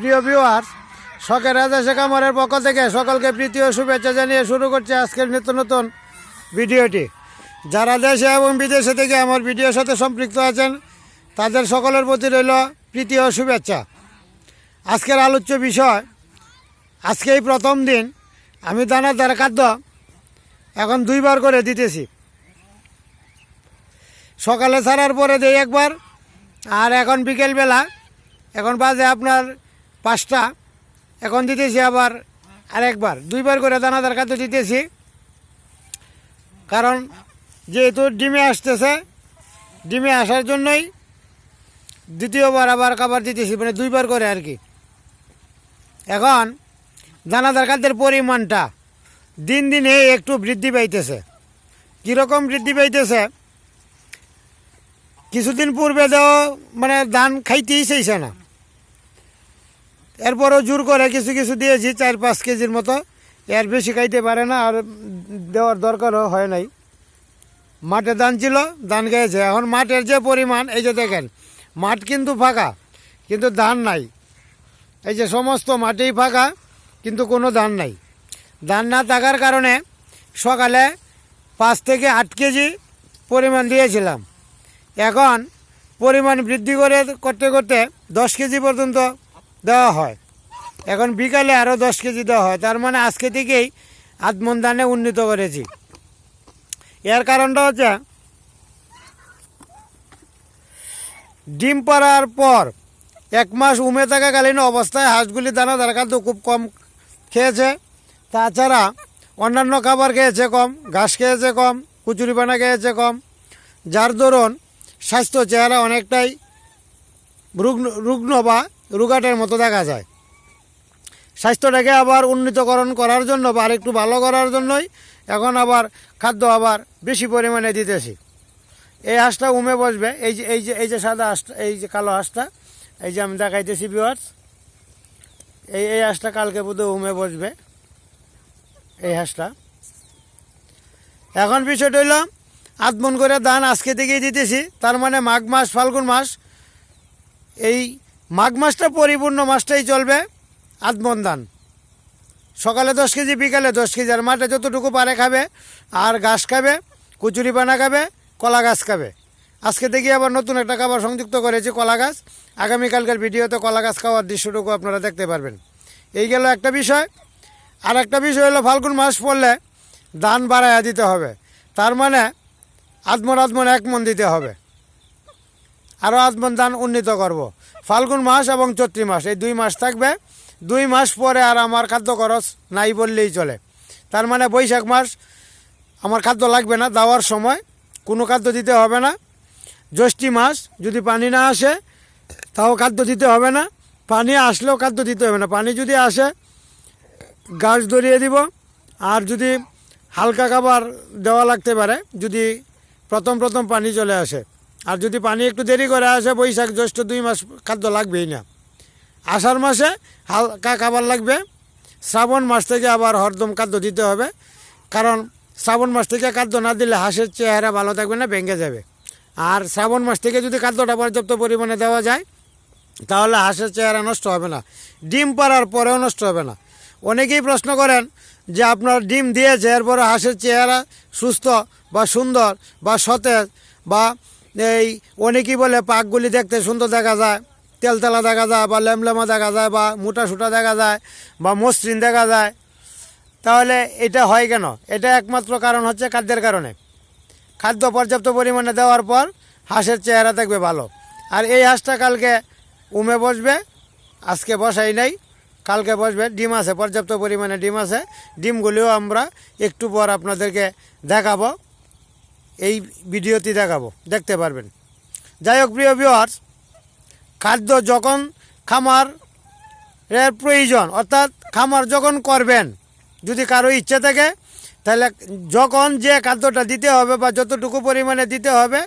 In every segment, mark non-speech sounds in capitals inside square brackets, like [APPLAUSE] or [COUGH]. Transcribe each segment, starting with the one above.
প্রিয় ভিউয়ার শখের রাজা শেখ আমরের পক্ষ থেকে সকলকে প্রীতি ও শুভেচ্ছা জানিয়ে শুরু করছে আজকের নিত্য নতুন ভিডিওটি। যারা দেশে এবং বিদেশে থেকে আমার ভিডিওর সাথে সম্পৃক্ত আছেন, তাদের সকলের প্রতি রইল প্রীতি ও শুভেচ্ছা। আজকের আলোচ্য বিষয়, আজকে এই প্রথম দিন আমি দানা দানাদার খাদ্য এখন দুইবার করে দিতেছি। সকালে ছাড়ার পরে দেই একবার, আর এখন বিকেলবেলা, এখন বাজে আপনার পাঁচটা। এখন দিতেছি আবার আরেকবার। দুইবার করে দানা দানাদার খাদ্য দিতেছি। কারণ যেহেতু ডিমে আসতেছে, ডিমে আসার জন্যই দ্বিতীয়বার আবার খাবার দিতেছি মানে দুইবার করে আর কি। এখন দানাদার খাদ্যের পরিমাণটা দিন দিনে একটু বৃদ্ধি পাইতেছে। কীরকম বৃদ্ধি পাইতেছে? কিছুদিন পূর্বে তো মানে ধান খাইতেই চাইছে না। এরপরও জোর করে কিছু কিছু দিয়েছি, চার পাঁচ কেজির মতো। এর বেশি খাইতে পারে না, আর দেওয়ার দরকারও হয় নাই। মাঠে ধান ছিল, ধান খেয়েছে। এখন মাঠের যে পরিমাণ, এই যে দেখেন, মাঠ কিন্তু ফাঁকা, কিন্তু ধান নাই। এই যে সমস্ত মাঠেই ফাঁকা, কিন্তু কোনো ধান নাই। ধান না থাকার কারণে সকালে পাঁচ থেকে আট কেজি পরিমাণ দিয়েছিলাম। এখন পরিমাণ বৃদ্ধি করে করতে করতে দশ কেজি পর্যন্ত দেওয়া হয়। এখন বিকালে আরও দশ কেজি দেওয়া হয়। তার মানে আজকে থেকেই আত্মন দানে উন্নীত করেছি। এর কারণটা হচ্ছে, ডিম পাড়ার পর এক মাস উমে থাকাকালীন অবস্থায় হাঁসগুলি দানা দানা খাদ্য খুব কম খেয়েছে। তাছাড়া অন্যান্য খাবার খেয়েছে কম, ঘাস খেয়েছে কম, কুচুরি পানা খেয়েছে কম, যার দরুন স্বাস্থ্য চেহারা অনেকটাই রুগ্ন রুগ্ন বা রুগাটের মতো দেখা যায়। স্বাস্থ্যটাকে আবার উন্নীতকরণ করার জন্য বা আরেকটু ভালো করার জন্যই এখন আবার খাদ্য আবার বেশি পরিমাণে দিতেছি। এই হাঁসটা উমে বসবে, এই যে এই যে এই যে সাদা হাঁসটা, এই যে কালো হাঁসটা, এই যে আমি দেখাইতেছি বিওয়ার্স এই এই হাঁসটা কালকে বোধ উমে বসবে, এই হাঁসটা। এখন বিষয়টা হইল, আধমন করে ধান আজকে থেকেই দিতেছি, তার মানে মাঘ মাস, ফাল্গুন মাস, এই মাঘ মাসটা পরিপূর্ণ মাসটাই চলবে আধমন ধান সকালে দশ কেজি, বিকালে দশ কেজি, আর মাঠে যতটুকু পারে খাবে, আর ঘাস খাবে, কুচুরি পানা খাবে, কলা গাছ খাবে। আজকে দেখি আবার নতুন একটা খাবার সংযুক্ত করেছি কলা গাছ। আগামীকালকার ভিডিওতে কলা গাছ খাওয়ার দৃশ্যটুকু আপনারা দেখতে পারবেন। এই গেল একটা বিষয়। আর একটা বিষয় হলো, ফাল্গুন মাস পড়লে দান বাড়াইয়া দিতে হবে। তার মানে আত্মন আত্মন এক মন দিতে হবে। আরও আত্মন ধান উন্নীত করব। ফাল্গুন মাস এবং চৈত্রী মাস, এই দুই মাস থাকবে। দুই মাস পরে আর আমার খাদ্য খরচ নাই বললেই চলে। তার মানে বৈশাখ মাস আমার খাদ্য লাগবে না, দেওয়ার সময়। কোনো খাদ্য দিতে হবে না। জ্যৈষ্ঠী মাস, যদি পানি না আসে, তাও খাদ্য দিতে হবে না। পানি আসলেও খাদ্য দিতে হবে না। পানি যদি আসে, গাছ ধরিয়ে দিব। আর যদি হালকা খাবার দেওয়া লাগতে পারে, যদি প্রথম প্রথম পানি চলে আসে। আর যদি পানি একটু দেরি করে আসে, বৈশাখ জ্যৈষ্ঠ দুই মাস খাদ্য লাগবেই না। আষাঢ় মাসে হালকা খাবার লাগবে। শ্রাবণ মাস থেকে আবার হরদম খাদ্য দিতে হবে। কারণ শ্রাবণ মাস থেকে খাদ্য না দিলে হাঁসের চেহারা ভালো থাকবে না, ভেঙে যাবে। আর শ্রাবণ মাস থেকে যদি খাদ্যটা পর্যাপ্ত পরিমাণে দেওয়া যায়, তাহলে হাঁসের চেহারা নষ্ট হবে না। ডিম পাড়ার পরেও নষ্ট হবে না। অনেকেই প্রশ্ন করেন যে আপনার ডিম দিয়েছে এরপরে হাঁসের চেহারা সুস্থ বা সুন্দর বা সতেজ বা এই অনেকেই বলে পাকগুলি দেখতে সুন্দর দেখা যায়, তেলতেলা দেখা যায় বা লেমলেমা দেখা যায় বা মোটা সুটা দেখা যায় বা মসৃণ দেখা যায়। তাহলে এটা হয় কেন? এটা একমাত্র কারণ হচ্ছে খাদ্যের কারণে। খাদ্য পর্যাপ্ত পরিমাণে দেওয়ার পর হাঁসের চেহারা থাকবে ভালো। আর এই হাঁসটা কালকে উমে বসবে, আজকে বসাই নাই, কালকে বসবে, ডিম আছে, পর্যাপ্ত পরিমাণে ডিম আছে। ডিমগুলিও আমরা একটু পর আপনাদেরকে দেখাবো। এই ভিডিওটি দেখাবো। দেখতে পারবেন। যাই হোক, প্রিয় ভিওয়ার্স খাদ্য যখন খামার এর প্রয়োজন, অর্থাৎ খামার যখন করবেন, যদি কারও ইচ্ছে থাকে, তাহলে যখন যে খাদ্যটা দিতে হবে বা যতটুকু পরিমাণে দিতে হবে,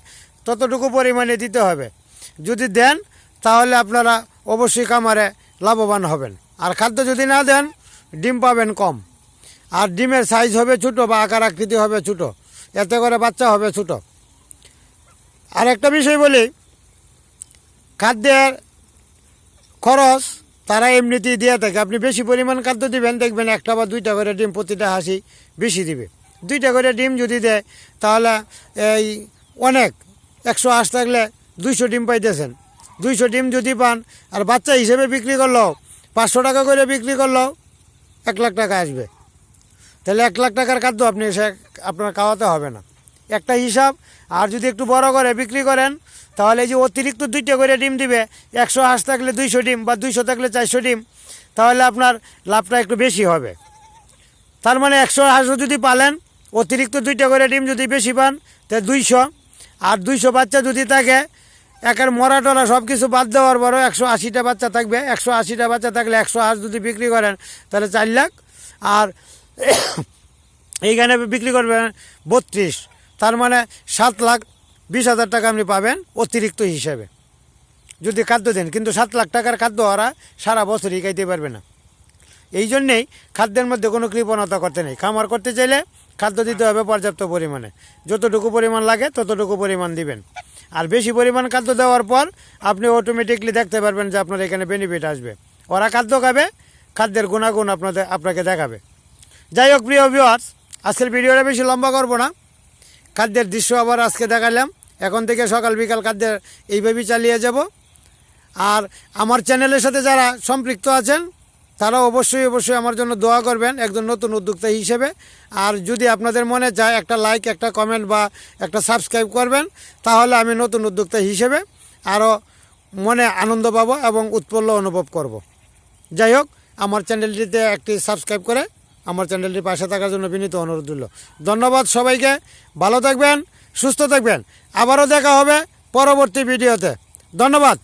ততটুকু পরিমাণে দিতে হবে। যদি দেন, তাহলে আপনারা অবশ্যই খামারে লাভবান হবেন। আর খাদ্য যদি না দেন, ডিম পাবেন কম। আর ডিমের সাইজ হবে ছোটো বা আকার আকৃতি হবে ছোটো। এতে করে বাচ্চা হবে ছোটো। আর একটা বিষয় বলি, খাদ্যের খরচ তারা এমনিতেই দিয়ে থাকে। আপনি বেশি পরিমাণ খাদ্য দিবেন, দেখবেন একটা বা দুইটা করে ডিম প্রতিটা হাসি বেশি দিবে। দুইটা করে ডিম যদি দেয়, তাহলে এই অনেক, একশো হাঁস থাকলে দুইশো ডিম পাইতেছেন। দুইশো ডিম যদি পান, আর বাচ্চা হিসেবে বিক্রি করলেও পাঁচশো টাকা করে বিক্রি করলেও এক লাখ টাকা আসবে। তাহলে এক লাখ টাকার খাদ্য আপনি সে আপনার খাওয়াতে হবে না। একটা হিসাব, আর যদি একটু বড় করে বিক্রি করেন, তাহলে এই যে অতিরিক্ত দুইটা করে ডিম দিবে, একশো হাঁস থাকলে দুইশো ডিম বা দুইশো থাকলে চারশো ডিম, তাহলে আপনার লাভটা একটু বেশি হবে। তার মানে একশো হাঁসও যদি পালেন, অতিরিক্ত দুইটা করে ডিম যদি বেশি পান তাহলে দুইশো। আর দুইশো বাচ্চা যদি থাকে, একের মরা টরা সব কিছু বাদ দেওয়ার পরও একশো আশিটা বাচ্চা থাকবে। একশো আশিটা বাচ্চা থাকলে একশো হাঁস যদি বিক্রি করেন, তাহলে চার লাখ। আর [COUGHS] এইখানে বিক্রি করবেন বত্রিশ, তার মানে সাত লাখ বিশ হাজার টাকা আপনি পাবেন অতিরিক্ত হিসেবে। যদি খাদ্য দেন, কিন্তু সাত লাখ টাকার খাদ্য ওরা সারা বছরই খাইতে পারবে না। এই জন্যেই খাদ্যের মধ্যে কোনো কৃপণতা করতে নেই। খামার করতে চাইলে খাদ্য দিতে হবে পর্যাপ্ত পরিমাণে। যতটুকু পরিমাণ লাগে ততটুকু পরিমাণ দিবেন। আর বেশি পরিমাণ খাদ্য দেওয়ার পর আপনি অটোমেটিকলি দেখতে পারবেন যে আপনার এখানে বেনিফিট আসবে। ওরা খাদ্য খাবে, খাদ্যের গুণাগুণ আপনাদের, আপনাকে দেখাবে। যাই হোক, প্রিয় ভিউয়ার্স আজকের ভিডিওটা বেশি লম্বা করব না। খাদ্যের দৃশ্য আবার আজকে দেখালাম। এখন থেকে সকাল বিকাল খাদ্যের এইভাবেই চালিয়ে যাব। আর আমার চ্যানেলের সাথে যারা সম্পৃক্ত আছেন তারা অবশ্যই অবশ্যই আমার জন্য দোয়া করবেন একজন নতুন উদ্যোক্তা হিসেবে। আর যদি আপনাদের মনে চায় একটা লাইক একটা কমেন্ট বা একটা সাবস্ক্রাইব করবেন, তাহলে আমি নতুন উদ্যোক্তা হিসেবে আরও মনে আনন্দ পাবো এবং উৎফুল্ল অনুভব করব। যাই হোক, আমার চ্যানেলটিতে একটি সাবস্ক্রাইব করে আমার চ্যানেলটি পাশে থাকার জন্য বিনীত অনুরোধ রইল। ধন্যবাদ সবাইকে, ভালো থাকবেন, সুস্থ থাকবেন। আবারও দেখা হবে পরবর্তী ভিডিওতে। ধন্যবাদ।